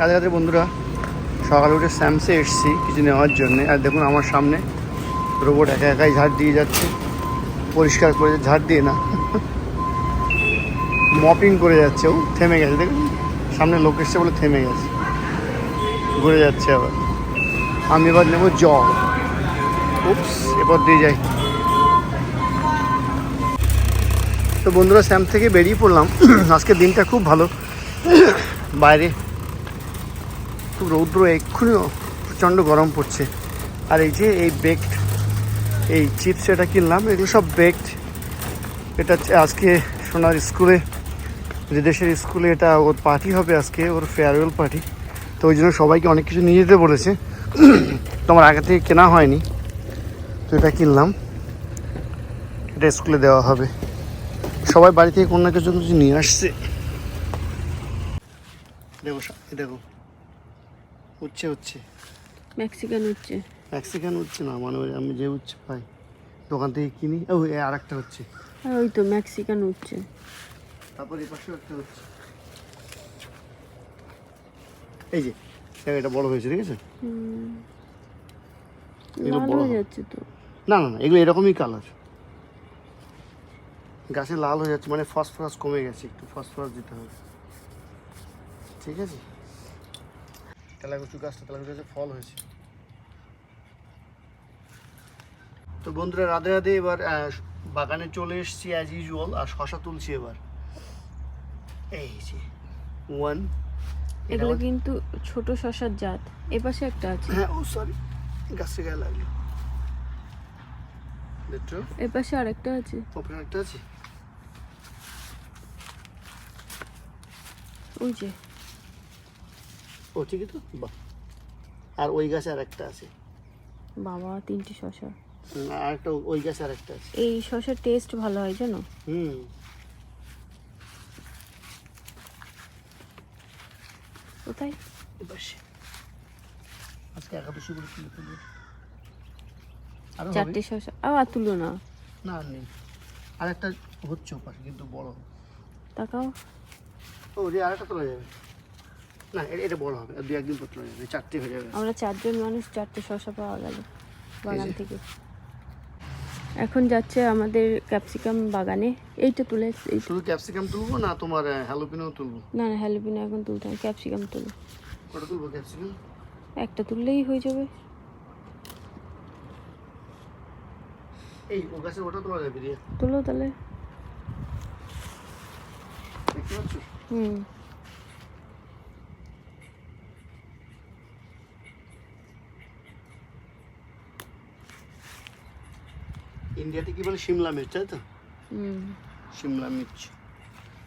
রাধে রাধে বন্ধুরা, সকালে উঠে স্যামসে এসছি কিছু নেওয়ার জন্যে। আর দেখুন আমার সামনে রোবট একা একাই ঝাড় দিয়ে যাচ্ছে। পরিষ্কার করে ঝাড় দিয়ে না মপিং করে যাচ্ছে ও, থেমে গেছে। দেখুন, সামনে লোক এসছে বলে থেমে গেছে। ঘুরে যাচ্ছে আবার। আমি এবার নেব জল। উপস এরপর দিয়ে যাই। তো বন্ধুরা স্যাম থেকে বেরিয়ে পড়লাম। আজকের দিনটা খুব ভালো। বাইরে খুব রৌদ্র, এক্ষুনি প্রচণ্ড গরম পড়ছে। আর এই যে এই বেকড এই চিপস এটা কিনলাম, এগুলো সব বেকড এটা আজকে সোনার স্কুলে, বিদেশের স্কুলে এটা ওর পার্টি হবে আজকে, ওর ফেয়ারওয়েল পার্টি তো ওই জন্য সবাইকে অনেক কিছু নিয়ে যেতে বলেছে। তোমার আগে থেকে কেনা হয়নি। তো এটা কিনলাম। এটা স্কুলে দেওয়া হবে। সবাই বাড়ি থেকে কোনো না কিছু কিছু নিয়ে আসছে। দেখো দেখো। উচ্ছে হচ্ছে মেক্সিকান হচ্ছে মেক্সিকান উচ্ছে না মানে আমি যে উচ্ছে পাই দোকান থেকে কিনি। ও আর একটা হচ্ছে। ওই তো মেক্সিকান হচ্ছে তারপর এই পাশেও একটা হচ্ছে। এই যে দেখো, এটা বড় হয়েছে ঠিক আছে? এগুলো বড় হয়ে। যাচ্ছে তো। না না না এগুলো এরকমই কালার গাছে লাল হয়ে যাচ্ছে মানে ফসফরাস কমে গেছে একটু ফসফরাস দিতে হবে। ঠিক আছে? তেলাকুচু গাছটা তেলাকুচু গাছে ফল হয়েছে। তো বন্ধুরা রাধে রাধে এবার বাগানে চলে এসেছি অ্যাজ ইউজুয়াল আর শশা তুলছি এবার। এই যে ওয়ান এগুলো কিন্তু ছোট শশার জাত এপাশে একটা আছে। হ্যাঁ ও সরি গাছে গায়ে লাগল। দেখছ? এপাশে আরেকটা আছে। ওখানে একটা আছে? ওই যে ও ঠিকই তো বাহ। আর ওই গাছে আর একটা আছে। বাবা তিনটে শশা। আর একটা ওই গাছে আর একটা আছে। এই শশার টেস্ট ভালো হয় জানো? হুম। কোথায়? এবার আজকে একাদশী করে তুলে তুলবে আরও চারটে শশা। আবার তুলো না। না নেই। আর একটা হচ্ছে ওপাশে কিন্তু বড়। তাকাও। ও যে আর একটা তোলা যাবে। না এটা- বড় হবে আর দু একদিন পর যাবে চারটে হয়ে যাবে। আমরা চারজন মানুষ চারটে শশা পাওয়া গেল বাগান থেকে। এখন যাচ্ছে আমাদের ক্যাপসিকাম বাগানে। এইটা তুলে শুধু ক্যাপসিকাম তুলবো না তোমার হ্যালোপিনও তুলবো? না না হ্যালোপিনো এখন তুলতে হবে ক্যাপসিকাম তুলো ওটা তুলবো ক্যাপসিকাম? একটা তুললেই হয়ে যাবে। এই ও গাছে ওটা তোলা যাবে তুলো তাহলে। হুম। ইন্ডিয়াতে কি বলে শিমলা মির্চ তাই তো? সিমলা মির্চ।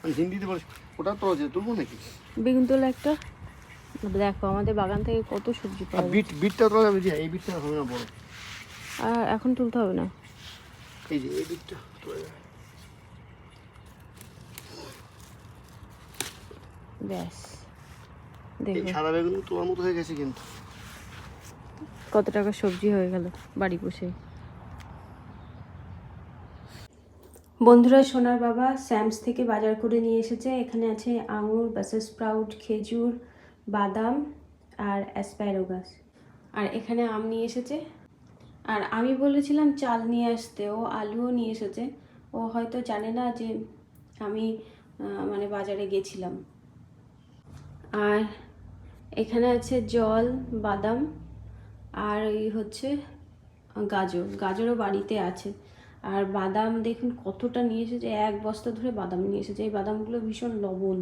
মানে হিন্দিতে বলে ওটা তোলা যায় তুলবো নাকি? বেগুন তোলা একটা। দেখো আমাদের বাগান থেকে কত সবজি পাওয়া বিট বিটটা তোলা যাবে এই বিটটা হবে না বড়। আর এখন তুলতে হবে না। এই যে এই বিটটা তোলা যাবে। ব্যাস। দেখো। সাদা বেগুন তোলার মতো হয়ে গেছে কিন্তু। কত টাকা সবজি হয়ে গেল বাড়ি বসে। বন্ধুরা, সোনার বাবা স্যামস থেকে বাজার করে নিয়ে এসেছে। এখানে আছে আঙুর বাসেস স্প্রাউট খেজুর, বাদাম আর অ্যাসপ্যারোগাস আর এখানে আম নিয়ে এসেছে। আর আমি বলেছিলাম চাল নিয়ে আসতে, ও আলুও নিয়ে এসেছে। ও হয়তো জানে না যে আমি মানে বাজারে গেছিলাম। আর এখানে আছে জল, বাদাম আর এই হচ্ছে গাজর। গাজরও বাড়িতে আছে। আর বাদাম দেখুন কতটা নিয়ে এসেছে, এক বস্তা ধরে বাদাম নিয়ে এসেছে। এই বাদামগুলো ভীষণ লবণ।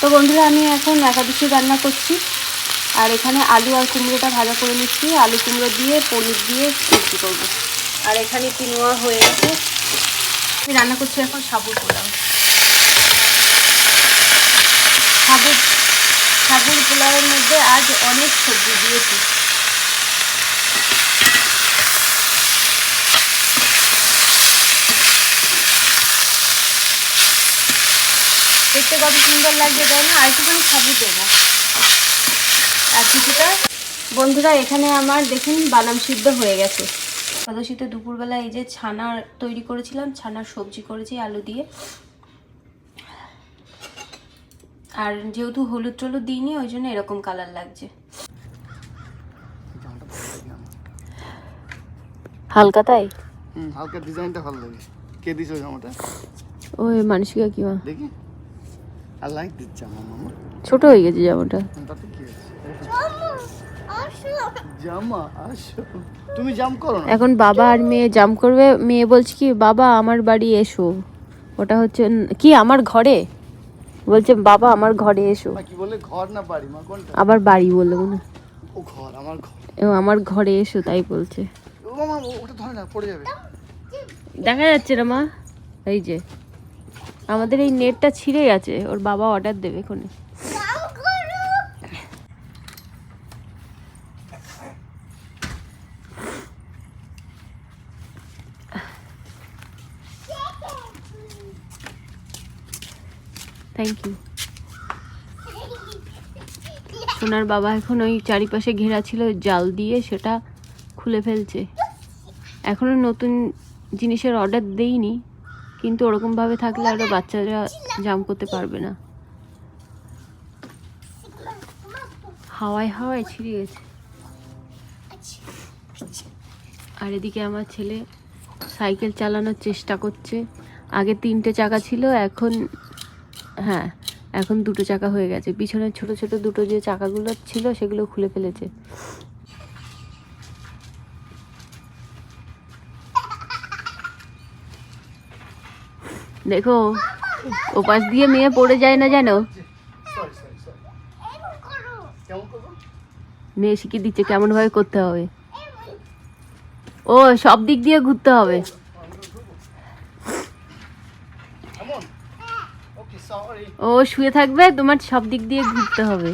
তো বন্ধুরা, আমি এখন একাদশী রান্না করছি। আর এখানে আলু আর কুমড়োটা ভাজা করে নিচ্ছি। আলু কুমড়ো দিয়ে, পনির দিয়ে সবজি করব। আর এখানে কিনোয়া হয়ে গেছে। আমি রান্না করছি এখন সাবুর পোলাও। সাবুর সাবুর পোলাওয়ের মধ্যে আজ অনেক সবজি দিয়েছি দেখতে কত সুন্দর লাগছে তাই না? আর একটুখানি সাবু দেবো। আর কিছুটা বন্ধুরা এখানে আমার দেখুন বাদাম সিদ্ধ হয়ে গেছে। একাদশীতে দুপুরবেলা এই যে ছানার তৈরি করেছিলাম ছানার সবজি করেছি আলু দিয়ে। আর যেহেতু হলুদ টলুদ দিইনি ওই জন্য এরকম কালার লাগছে। হালকা তাই? হুম হালকা ডিজাইনটা ভালো লাগে। কে দিছো জামাটা? ওই মানসিকা কি দেখি। জামা মামা ছোট হয়ে গেছে জামাটা। তাতে কি জামা আসো। তুমি জাম করো না? এখন বাবা আর মেয়ে জাম্প করবে। মেয়ে বলছে কি বাবা আমার বাড়ি এসো। ওটা হচ্ছে কি আমার ঘরে? বলছে বাবা আমার ঘরে এসো। কি বলে? ঘর না বাড়ি? মা কোনটা? আবার বাড়ি বলল না। ও ঘর আমার ঘর। ও আমার ঘরে এসো তাই বলছে। ও মামা ওটা ধরে না পড়ে যাবে। দেখা যাচ্ছে না মা? এই যে। আমাদের এই নেটটা ছিঁড়ে গেছে ওর বাবা অর্ডার দেবে এখনই। থ্যাংক ইউ সোনার বাবা এখন ওই চারিপাশে ঘেরা ছিল, জাল দিয়ে সেটা খুলে ফেলছে। এখনও নতুন জিনিসের অর্ডার দেইনি। কিন্তু ওরকমভাবে থাকলে আরও বাচ্চারা জাম করতে পারবে না। হাওয়ায় হাওয়ায় ছিঁড়ে গেছে। আর এদিকে আমার ছেলে সাইকেল চালানোর চেষ্টা করছে। আগে তিনটে চাকা ছিল, এখন হ্যাঁ এখন দুটো চাকা হয়ে গেছে। পিছনে ছোট ছোট দুটো যে চাকাগুলো ছিল, সেগুলো খুলে ফেলেছে। দেখো ওপাশ দিয়ে মেয়ে পড়ে যায় না জানো? মেয়ে শিখিয়ে দিচ্ছে কেমন ভাবে করতে হবে। ও সব দিক দিয়ে ঘুরতে হবে। ও শুয়ে থাকবে তোমার সব দিক দিয়ে ঘুরতে হবে।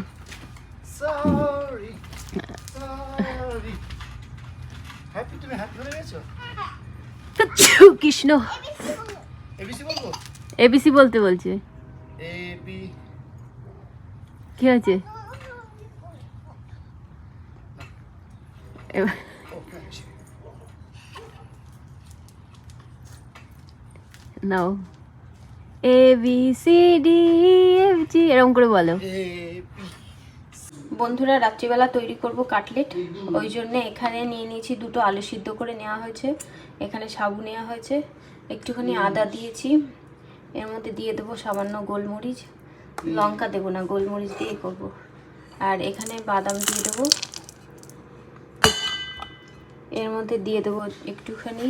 কৃষ্ণ। এবিসি বলব? এবিসি বলতে বলছে। এ বি কি আছে নাও। A B C D F G এরকম করে বলো। বন্ধুরা রাত্রিবেলা তৈরি করব কাটলেট। ওই জন্য এখানে নিয়ে নিয়েছি দুটো আলু সিদ্ধ করে নেওয়া হয়েছে। এখানে সাবু নেওয়া হয়েছে। একটুখানি আদা দিয়েছি। এর মধ্যে দিয়ে দেবো সামান্য গোলমরিচ। লঙ্কা দেবো না, গোলমরিচ দিয়ে করব। আর এখানে বাদাম দিয়ে দেবো। এর মধ্যে দিয়ে দেবো একটুখানি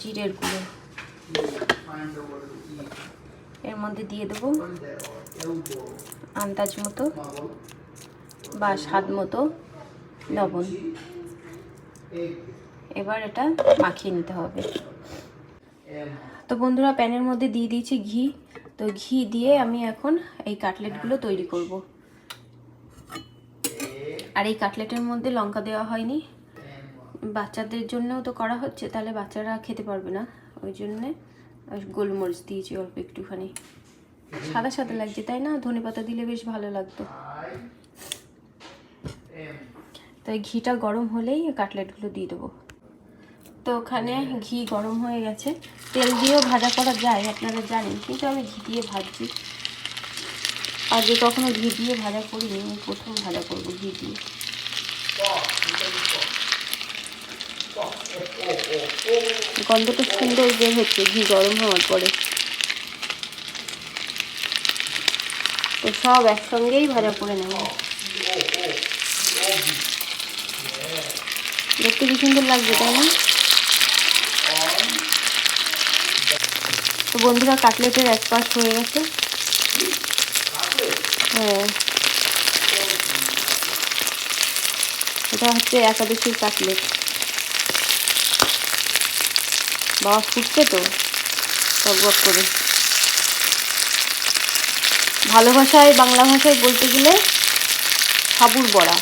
জিরের গুঁড়ো। এর মধ্যে দিয়ে দেবো আন্দাজ মতো বা স্বাদ মতো লবণ। এবার এটা মাখিয়ে নিতে হবে। তো বন্ধুরা প্যানের মধ্যে দিয়ে দিয়েছি ঘি। তো ঘি দিয়ে আমি এখন এই কাটলেটগুলো তৈরি করব। আর এই কাটলেটের মধ্যে লঙ্কা দেওয়া হয়নি। বাচ্চাদের জন্যও তো করা হচ্ছে, তাহলে বাচ্চারা খেতে পারবে না। ওই জন্যে গোলমরিচ দিয়েছি অল্প একটুখানি। সাদা সাদা লাগছে, তাই না? ধনে পাতা দিলে বেশ ভালো লাগতো। তো এই ঘিটা গরম হলেই কাটলেটগুলো দিয়ে দেবো। তো ওখানে ঘি গরম হয়ে গেছে। তেল দিয়েও ভাজা করা যায়, আপনারা জানেন, কিন্তু আমি ঘি দিয়ে ভাজছি। আগে কখনো ঘি দিয়ে ভাজা করিনি, আমি প্রথম ভাজা করব ঘি দিয়ে। গন্ধটা সুন্দর বের হচ্ছে, ঘি গরম হওয়ার পরে। তো সব একসঙ্গেই ভাজা করে নেব। দেখতে কি সুন্দর লাগছে, তাই না? তো বন্ধুরা কাটলেটের এক পাশ হয়ে গেছে। হ্যাঁ। এটা হচ্ছে একাদশীর কাটলেট। বাবা ফুটছে তো টকবক করে। ভালো ভাষায়, বাংলা ভাষায় বলতে গেলে সাবুর বড়া।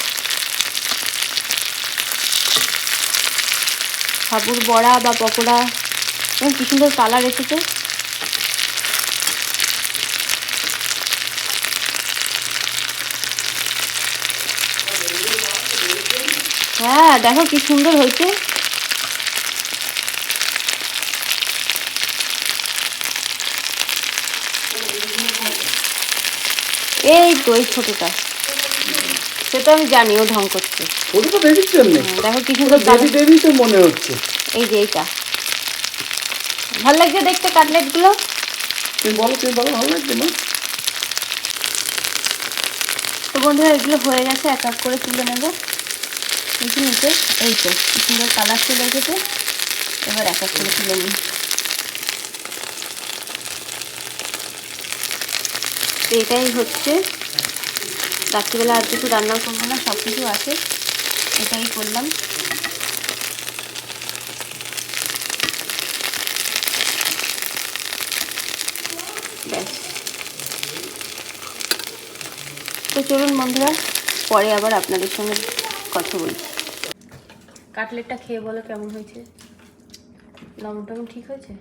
সাবুর বড়া বা পকোড়া কি সুন্দর কালার এসেছে। হ্যাঁ দেখো কি সুন্দর হয়েছে। এই তো এই ছোটটা। সে তো আমি জানি ও ঢং করছে। ওটা তো বেবির জন্য হ্যাঁ, দেখো কি সুন্দর। বেবি বেবি তো মনে হচ্ছে। এই যে এইটা। ভালো লাগছে দেখতে কাটলেটগুলো? তুমি বলো তুমি বলো ভালো লাগছে না? তো বন্ধুরা এগুলো হয়ে গেছে এক এক করে তুলে নেব। দেখি নিচে, এই তো সুন্দর কালার চলে এসেছে এবার এক এক করে তুলে নিই। এটাই হচ্ছে। রাত্রিবেলা আর কিছু রান্না করব না সব কিছু আছে। এটাই করলাম। তো চলুন বন্ধুরা, পরে আবার আপনাদের সঙ্গে কথা বলি কাটলেটটা খেয়ে বলো কেমন হয়েছে? লবণ টবণ ঠিক হয়েছে?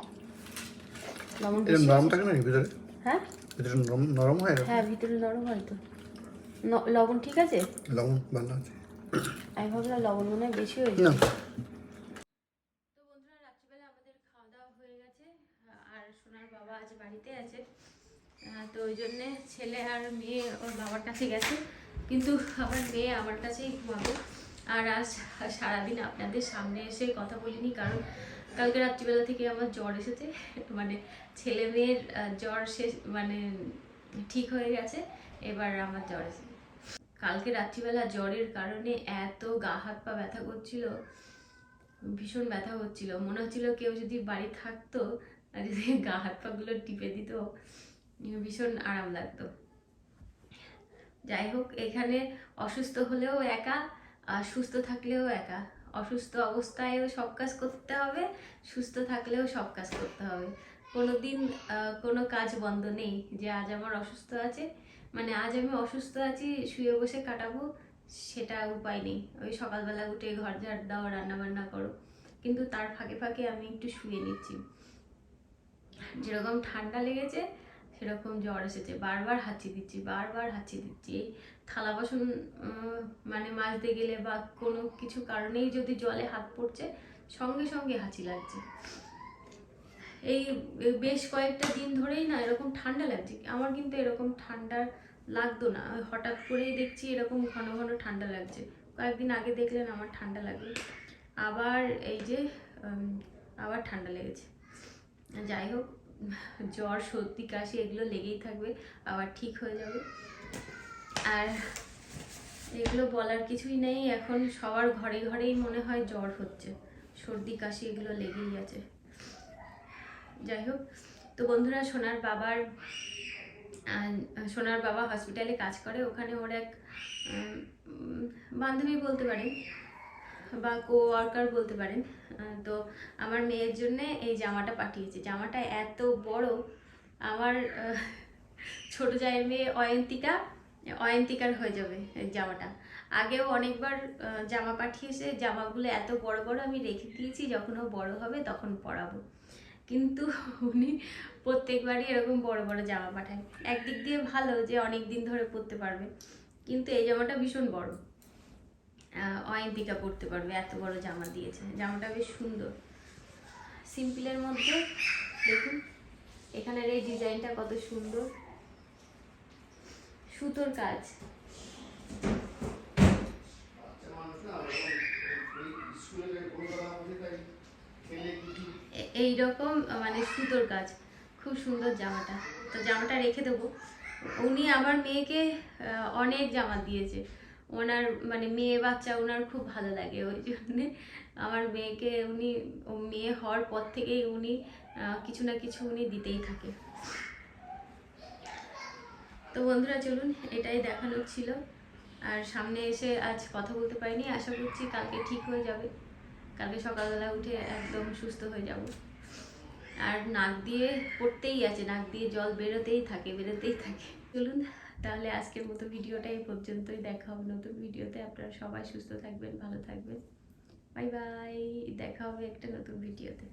লবণ নরম? থাকে না ভিতরে? হ্যাঁ? ভিতরে নরম নরম হয়? হ্যাঁ ভিতরে নরম হয় তো। লবণ ঠিক আছে? লবণ ভালো আছে। আমি ভাবলাম লবণ মনে হয় বেশি হয়েছে না। তো বন্ধুরা রাত্রিবেলা আমাদের খাওয়া দাওয়া হয়ে গেছে। আর সোনার বাবা আজ বাড়িতে আছে। তো ওই জন্যে ছেলে আর মেয়ে ওর বাবার কাছে গেছে। কিন্তু আমার মেয়ে আমার কাছেই ঘুমাবে। আর আজ সারাদিন আপনাদের সামনে এসে কথা বলিনি, কারণ কালকে রাত্রিবেলা থেকে আমার জ্বর এসেছে। মানে ছেলে মেয়ের জ্বর শেষ মানে ঠিক হয়ে গেছে, এবার আমার জ্বর এসেছে। কালকে রাত্রিবেলা জ্বরের কারণে এত গা হাত পা ব্যথা করছিল, ভীষণ ব্যথা হচ্ছিল। মনে হচ্ছিল কেউ যদি বাড়ি থাকতো, আর যদি গা হাত পাগুলো টিপে দিত, ভীষণ আরাম লাগতো। যাই হোক, এখানে অসুস্থ হলেও একা আর সুস্থ থাকলেও একা। অসুস্থ অবস্থায়ও সব কাজ করতে হবে, সুস্থ থাকলেও সব কাজ করতে হবে। কোনো দিন কোনো কাজ বন্ধ নেই যে আজ আমার অসুস্থ আছে মানে আজ আমি অসুস্থ আছি, শুয়ে বসে কাটাবো, সেটা উপায় নেই। ওই সকালবেলা উঠে ঘর ঝাড় দাও রান্না বান্না করো। কিন্তু তার ফাঁকে ফাঁকে আমি একটু শুয়ে নিচ্ছি। যেরকম ঠান্ডা লেগেছে সেরকম জ্বর এসেছে। বারবার হাঁচি দিচ্ছি, বারবার হাঁচি দিচ্ছি। এই থালা বাসন মানে মাজতে গেলে বা কোনো কিছু কারণেই যদি জলে হাত পড়ছে, সঙ্গে সঙ্গে হাঁচি লাগছে। এই বেশ কয়েকটা দিন ধরেই না এরকম ঠান্ডা লাগছে। আমার কিন্তু এরকম ঠান্ডা লাগতো না। হঠাৎ করেই দেখছি এরকম ঘন ঘন ঠান্ডা লাগছে। কয়েকদিন আগে দেখলেন আমার ঠান্ডা লাগল। আবার এই যে আবার ঠান্ডা লেগেছে। যাই হোক জ্বর, সর্দি, কাশি এগুলো লেগেই থাকবে, আবার ঠিক হয়ে যাবে। আর এগুলো বলার কিছুই নেই, এখন সবার ঘরে ঘরেই মনে হয় জ্বর হচ্ছে, সর্দি, কাশি এগুলো লেগেই আছে। যাই হোক, তো বন্ধুরা সোনার বাবার সোনার বাবা হসপিটালে কাজ করে, ওখানে ওর এক বান্ধবী বলতে পারেন বা কো ওয়ার্কার বলতে পারেন তো আমার মেয়ের জন্যে এই জামাটা পাঠিয়েছে। জামাটা এত বড়, আমার ছোট জায়ের মেয়ে অয়ন্তিকা, অয়ন্তিকার হয়ে যাবে এই জামাটা। আগেও অনেকবার জামা পাঠিয়েছে, জামাগুলো এত বড় বড় আমি রেখে দিয়েছি, যখন ও বড় হবে তখন পরাবো। কিন্তু উনি প্রত্যেকবারই এরকম বড় বড় জামা পাঠায়। একদিক দিয়ে ভালো যে অনেক দিন ধরে পরতে পারবে। কিন্তু এই জামাটা ভীষণ বড়। অয়ন্তিকা পরতে পারবে, এত বড় জামা দিয়েছে। জামাটা বেশ সুন্দর। সিম্পলের মধ্যে, দেখুন, এখানের এই ডিজাইনটা কত সুন্দর। সুতোর কাজ। এই রকম মানে সুতোর কাজ। খুব সুন্দর জামাটা। তো জামাটা রেখে দেবো। উনি আমার মেয়েকে অনেক জামা দিয়েছে। ওনার মানে মেয়ে বাচ্চা ওনার খুব ভালো লাগে, ওই জন্যে আমার মেয়েকে উনি মেয়ে হওয়ার পর থেকেই উনি কিছু না কিছু উনি দিতেই থাকে। তো বন্ধুরা চলুন, এটাই দেখানোর ছিল। আর সামনে এসে আজ কথা বলতে পারিনি, আশা করছি কালকে ঠিক হয়ে যাবে। কালকে সকালবেলা উঠে একদম সুস্থ হয়ে যাব। আর নাক দিয়ে পড়তেই আছে, নাক দিয়ে জল বেরোতেই থাকে বেরোতেই থাকে। চলুন তাহলে আজকের মতো ভিডিওটা এই পর্যন্তই। দেখা হবে নতুন ভিডিওতে। আপনারা সবাই সুস্থ থাকবেন, ভালো থাকবেন। Bye bye. দেখা হবে একটা নতুন ভিডিওতে।